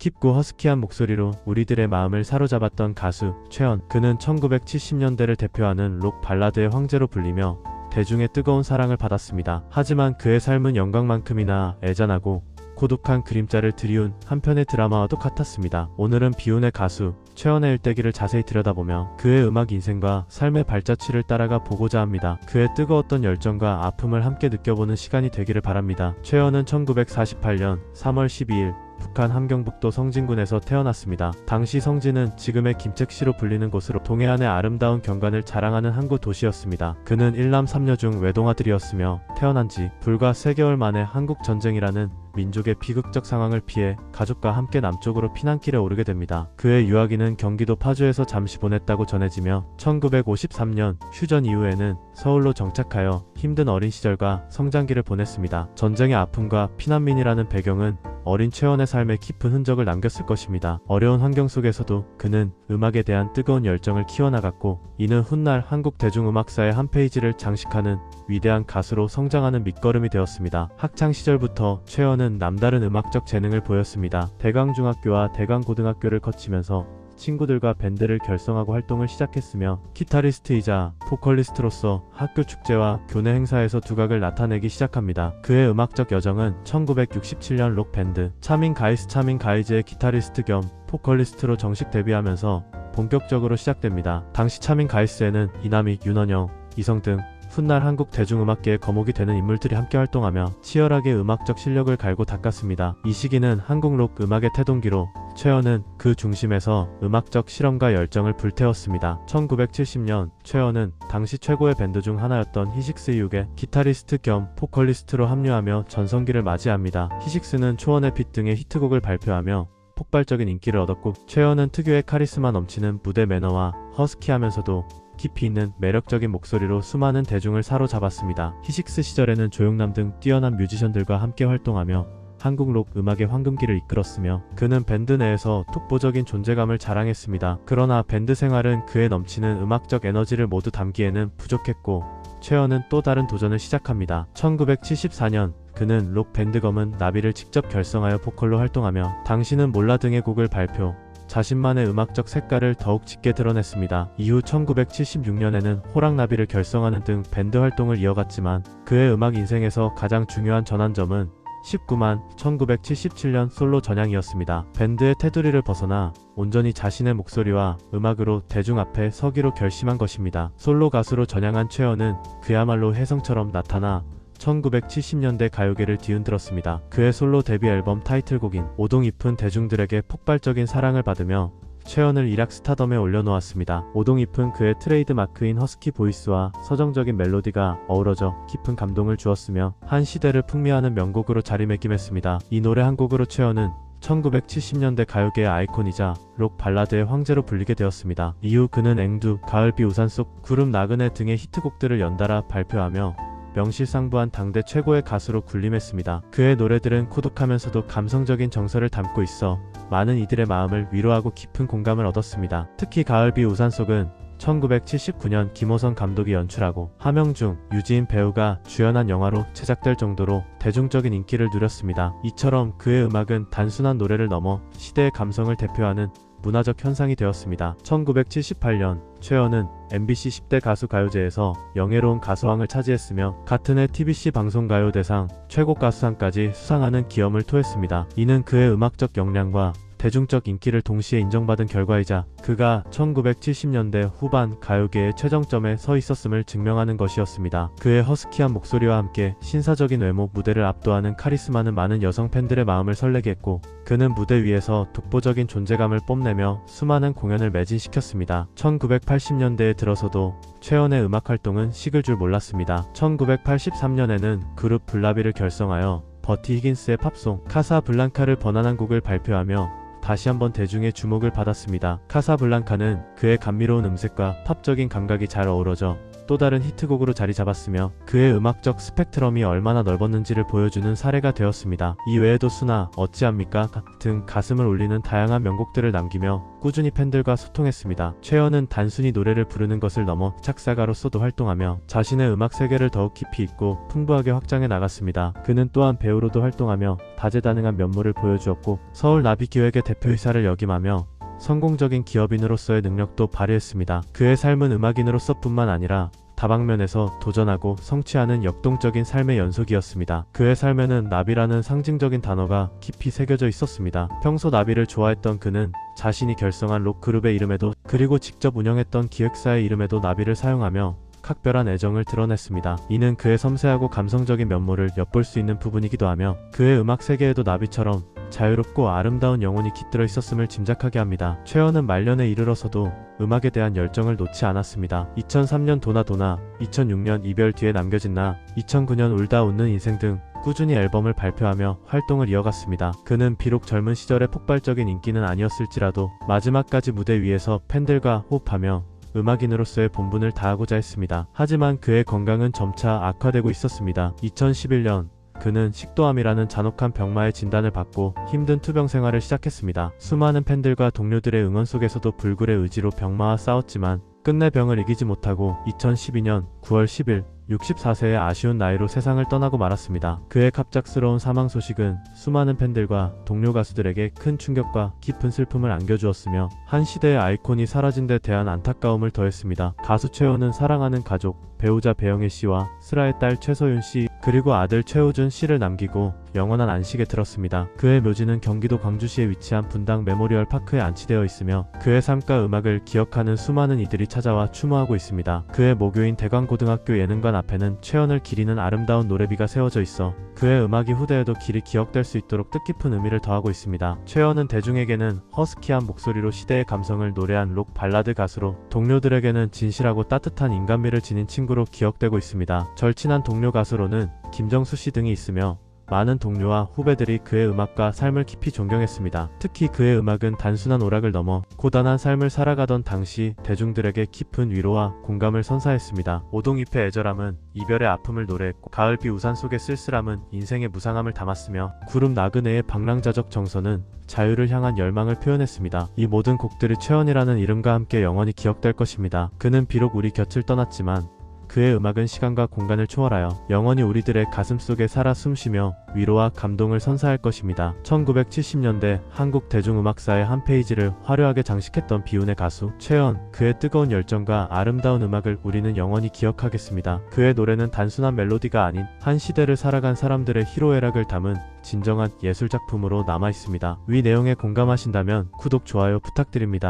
깊고 허스키한 목소리로 우리들의 마음을 사로잡았던 가수 최연. 그는 1970년대를 대표하는 록 발라드의 황제로 불리며 대중의 뜨거운 사랑을 받았습니다. 하지만 그의 삶은 영광만큼이나 애잔하고 고독한 그림자를 드리운 한편의 드라마와도 같았습니다. 오늘은 비운의 가수 최연의 일대기를 자세히 들여다보며 그의 음악 인생과 삶의 발자취를 따라가 보고자 합니다. 그의 뜨거웠던 열정과 아픔을 함께 느껴보는 시간이 되기를 바랍니다. 최연은 1948년 3월 12일 북한 함경북도 성진군에서 태어났습니다. 당시 성진은 지금의 김책시로 불리는 곳으로 동해안의 아름다운 경관을 자랑하는 항구 도시였습니다. 그는 일남 삼녀 중 외동아들이었으며 태어난 지 불과 3개월 만에 한국 전쟁이라는 민족의 비극적 상황을 피해 가족과 함께 남쪽으로 피난길에 오르게 됩니다. 그의 유아기는 경기도 파주에서 잠시 보냈다고 전해지며 1953년 휴전 이후에는 서울로 정착하여 힘든 어린 시절과 성장기를 보냈습니다. 전쟁의 아픔과 피난민이라는 배경은 어린 최원의 삶에 깊은 흔적을 남겼을 것입니다. 어려운 환경 속에서도 그는 음악에 대한 뜨거운 열정을 키워나갔고 이는 훗날 한국 대중음악사의 한 페이지를 장식하는 위대한 가수로 성장하는 밑거름이 되었습니다. 학창 시절부터 최원 은 남다른 음악적 재능을 보였습니다. 대강중학교와 대강고등학교를 거치면서 친구들과 밴드를 결성하고 활동을 시작했으며 기타리스트이자 보컬리스트로서 학교 축제와 교내 행사에서 두각을 나타내기 시작합니다. 그의 음악적 여정은 1967년 록 밴드 차민 가이스 차민 가이즈의 기타리스트 겸 보컬리스트로 정식 데뷔하면서 본격적으로 시작됩니다. 당시 차민 가이스에는 이남익, 윤원영, 이성 등 훗날 한국 대중음악계의 거목이 되는 인물들이 함께 활동하며 치열하게 음악적 실력을 갈고 닦았습니다. 이 시기는 한국 록 음악의 태동기로 최연은 그 중심에서 음악적 실험과 열정을 불태웠습니다. 1970년 최연은 당시 최고의 밴드 중 하나였던 히식스6의 기타리스트 겸 보컬리스트로 합류하며 전성기를 맞이합니다. 히식스는 초원의 빛 등의 히트곡을 발표하며 폭발적인 인기를 얻었고 최연은 특유의 카리스마 넘치는 무대 매너와 허스키하면서도 깊이 있는 매력적인 목소리로 수많은 대중을 사로잡았습니다. 히식스 시절에는 조용남 등 뛰어난 뮤지션들과 함께 활동하며 한국 록 음악의 황금기를 이끌었으며 그는 밴드 내에서 독보적인 존재감을 자랑했습니다. 그러나 밴드 생활은 그의 넘치는 음악적 에너지를 모두 담기에는 부족했고 최연은 또 다른 도전을 시작합니다. 1974년 그는 록 밴드 검은 나비를 직접 결성하여 보컬로 활동하며 당신은 몰라 등의 곡을 발표 자신만의 음악적 색깔을 더욱 짙게 드러냈습니다. 이후 1976년에는 호랑나비를 결성하는 등 밴드 활동을 이어갔지만 그의 음악 인생에서 가장 중요한 전환점은 19만 1977년 솔로 전향이었습니다. 밴드의 테두리를 벗어나 온전히 자신의 목소리와 음악으로 대중 앞에 서기로 결심한 것입니다. 솔로 가수로 전향한 최연은 그야말로 혜성처럼 나타나 1970년대 가요계를 뒤흔들었습니다. 그의 솔로 데뷔 앨범 타이틀곡인 오동 잎은 대중들에게 폭발적인 사랑을 받으며 최연을 일약 스타덤에 올려놓았습니다. 오동잎은 그의 트레이드 마크인 허스키 보이스와 서정적인 멜로디가 어우러져 깊은 감동을 주었으며 한 시대를 풍미하는 명곡으로 자리매김했습니다. 이 노래 한 곡으로 최연은 1970년대 가요계의 아이콘이자 록 발라드의 황제로 불리게 되었습니다. 이후 그는 앵두, 가을비 우산 속, 구름 나그네 등의 히트곡들을 연달아 발표하며 명실상부한 당대 최고의 가수로 군림했습니다. 그의 노래들은 고독하면서도 감성적인 정서를 담고 있어 많은 이들의 마음을 위로하고 깊은 공감을 얻었습니다. 특히 가을비 우산 속은 1979년 김호선 감독이 연출하고 하명중, 유지인 배우가 주연한 영화로 제작될 정도로 대중적인 인기를 누렸습니다. 이처럼 그의 음악은 단순한 노래를 넘어 시대의 감성을 대표하는 문화적 현상이 되었습니다. 1978년 최연은 MBC 10대 가수 가요제에서 영예로운 가수왕을 차지했으며 같은 해 TBC 방송 가요대상 최고 가수상까지 수상하는 기염을 토했습니다. 이는 그의 음악적 역량과 대중적 인기를 동시에 인정받은 결과이자 그가 1970년대 후반 가요계의 최정점에 서 있었음을 증명하는 것이었습니다. 그의 허스키한 목소리와 함께 신사적인 외모 무대를 압도하는 카리스마는 많은 여성 팬들의 마음을 설레게 했고 그는 무대 위에서 독보적인 존재감을 뽐내며 수많은 공연을 매진시켰습니다. 1980년대에 들어서도 최연의 음악 활동은 식을 줄 몰랐습니다. 1983년에는 그룹 블라비를 결성하여 버티 히긴스의 팝송 카사블랑카를 번안한 곡을 발표하며 다시 한번 대중의 주목을 받았습니다. 카사블랑카는 그의 감미로운 음색과 팝적인 감각이 잘 어우러져 또 다른 히트곡으로 자리 잡았으며 그의 음악적 스펙트럼이 얼마나 넓었는지를 보여주는 사례가 되었습니다. 이 외에도 수나 어찌합니까 같은 가슴을 울리는 다양한 명곡들을 남기며 꾸준히 팬들과 소통했습니다. 최연은 단순히 노래를 부르는 것을 넘어 작사가로서도 활동하며 자신의 음악 세계를 더욱 깊이 있고 풍부하게 확장해 나갔습니다. 그는 또한 배우로도 활동하며 다재다능한 면모를 보여주었고 서울 나비기획의 대표이사를 역임하며 성공적인 기업인으로서의 능력도 발휘했습니다. 그의 삶은 음악인으로서뿐만 아니라 다방면에서 도전하고 성취하는 역동적인 삶의 연속이었습니다. 그의 삶에는 나비라는 상징적인 단어가 깊이 새겨져 있었습니다. 평소 나비를 좋아했던 그는 자신이 결성한 록그룹의 이름에도 그리고 직접 운영했던 기획사의 이름에도 나비를 사용하며 각별한 애정을 드러냈습니다. 이는 그의 섬세하고 감성적인 면모를 엿볼 수 있는 부분이기도 하며 그의 음악 세계에도 나비처럼 자유롭고 아름다운 영혼이 깃들어 있었음을 짐작하게 합니다. 최연은 말년에 이르러서도 음악에 대한 열정을 놓지 않았습니다. 2003년 도나 도나, 2006년 이별 뒤에 남겨진 나, 2009년 울다 웃는 인생 등 꾸준히 앨범을 발표하며 활동을 이어갔습니다. 그는 비록 젊은 시절의 폭발적인 인기는 아니었을지라도 마지막까지 무대 위에서 팬들과 호흡하며 음악인으로서의 본분을 다하고자 했습니다. 하지만 그의 건강은 점차 악화되고 있었습니다. 2011년 그는 식도암이라는 잔혹한 병마의 진단을 받고 힘든 투병 생활을 시작했습니다. 수많은 팬들과 동료들의 응원 속에서도 불굴의 의지로 병마와 싸웠지만 끝내 병을 이기지 못하고 2012년 9월 10일 64세의 아쉬운 나이로 세상을 떠나고 말았습니다. 그의 갑작스러운 사망 소식은 수많은 팬들과 동료 가수들에게 큰 충격과 깊은 슬픔을 안겨주었으며 한 시대의 아이콘이 사라진 데 대한 안타까움을 더했습니다. 가수 최호는 사랑하는 가족, 배우자 배영애 씨와 슬아의 딸 최소윤 씨, 그리고 아들 최우준 씨를 남기고 영원한 안식에 들었습니다. 그의 묘지는 경기도 광주시에 위치한 분당 메모리얼 파크에 안치되어 있으며 그의 삶과 음악을 기억하는 수많은 이들이 찾아와 추모하고 있습니다. 그의 모교인 대광고등학교 예능관 앞에는 최연을 기리는 아름다운 노래비가 세워져 있어 그의 음악이 후대에도 길이 기억될 수 있도록 뜻깊은 의미를 더하고 있습니다. 최연은 대중에게는 허스키한 목소리로 시대의 감성을 노래한 록 발라드 가수로 동료들에게는 진실하고 따뜻한 인간미를 지닌 친구로 기억되고 있습니다. 절친한 동료 가수로는 김정수 씨 등이 있으며 많은 동료와 후배들이 그의 음악과 삶을 깊이 존경했습니다. 특히 그의 음악은 단순한 오락을 넘어 고단한 삶을 살아가던 당시 대중들에게 깊은 위로와 공감을 선사했습니다. 오동잎의 애절함은 이별의 아픔을 노래했고 가을비 우산 속의 쓸쓸함은 인생의 무상함을 담았으며 구름 나그네의 방랑자적 정서는 자유를 향한 열망을 표현했습니다. 이 모든 곡들이 최연이라는 이름과 함께 영원히 기억될 것입니다. 그는 비록 우리 곁을 떠났지만 그의 음악은 시간과 공간을 초월하여 영원히 우리들의 가슴 속에 살아 숨쉬며 위로와 감동을 선사할 것입니다. 1970년대 한국 대중음악사의 한 페이지를 화려하게 장식했던 비운의 가수 최연 그의 뜨거운 열정과 아름다운 음악을 우리는 영원히 기억하겠습니다. 그의 노래는 단순한 멜로디가 아닌 한 시대를 살아간 사람들의 희로애락을 담은 진정한 예술 작품으로 남아 있습니다. 위 내용에 공감하신다면 구독 좋아요 부탁드립니다.